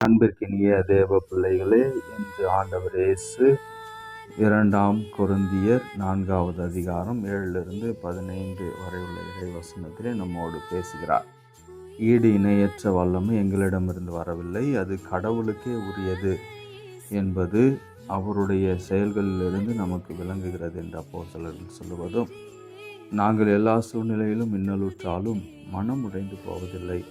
அன்பிற்கினிய தேவ பிள்ளைகளே இன்று ஆண்டவர் இயேசு இரண்டாம் குருந்தியர் நான்காவது அதிகாரம் ஏழிலிருந்து பதினைந்து வரை உள்ள இறைவசனத்திலே நம்மோடு பேசுகிறார். ஈடு இணையற்ற வல்லமை எங்களிடமிருந்து வரவில்லை அது கடவுளுக்கே உரியது என்பது அவருடைய செயல்களிலிருந்து நமக்கு விளங்குகிறது என்ற அப்போ சிலர்கள் சொல்லுவதும் நாங்கள் எல்லா சூழ்நிலையிலும் இன்னலுற்றாலும் மனம் உடைந்து போவதில்லை.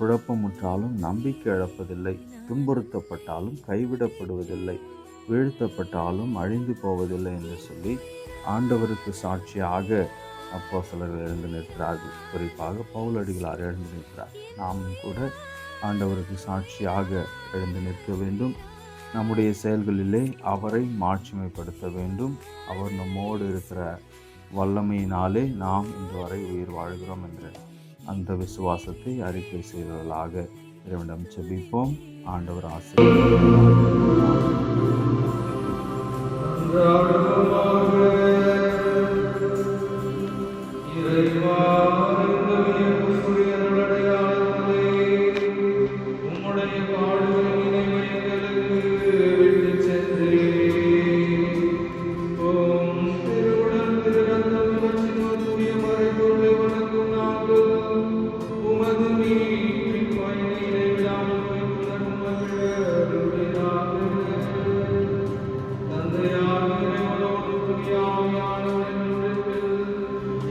குழப்பமுற்றாலும் நம்பிக்கை இழப்பதில்லை. துன்புறுத்தப்பட்டாலும் கைவிடப்படுவதில்லை. வீழ்த்தப்பட்டாலும் அழிந்து போவதில்லை என்று சொல்லி ஆண்டவருக்கு சாட்சியாக அப்போ சிலர்கள் எழுந்து நிற்கிறார்கள். குறிப்பாக பவுலடிகளார் எழுந்து நிற்கிறார். நாமும் கூட ஆண்டவருக்கு சாட்சியாக எழுந்து நிற்க வேண்டும். நம்முடைய செயல்களிலே அவரை மாட்சிமைப்படுத்த வேண்டும். அவர் நம்மோடு இருக்கிற வல்லமையினாலே நாம் இன்று வரை உயிர் வாழ்கிறோம் என்ற. அந்த விசுவாசத்தை அறிக்கை செய்வர்களாக இறைவனிடம் செபிப்போம் ஆண்டவர் ஆசை உம்முடைய பாடுகள்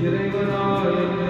இறைவனாய்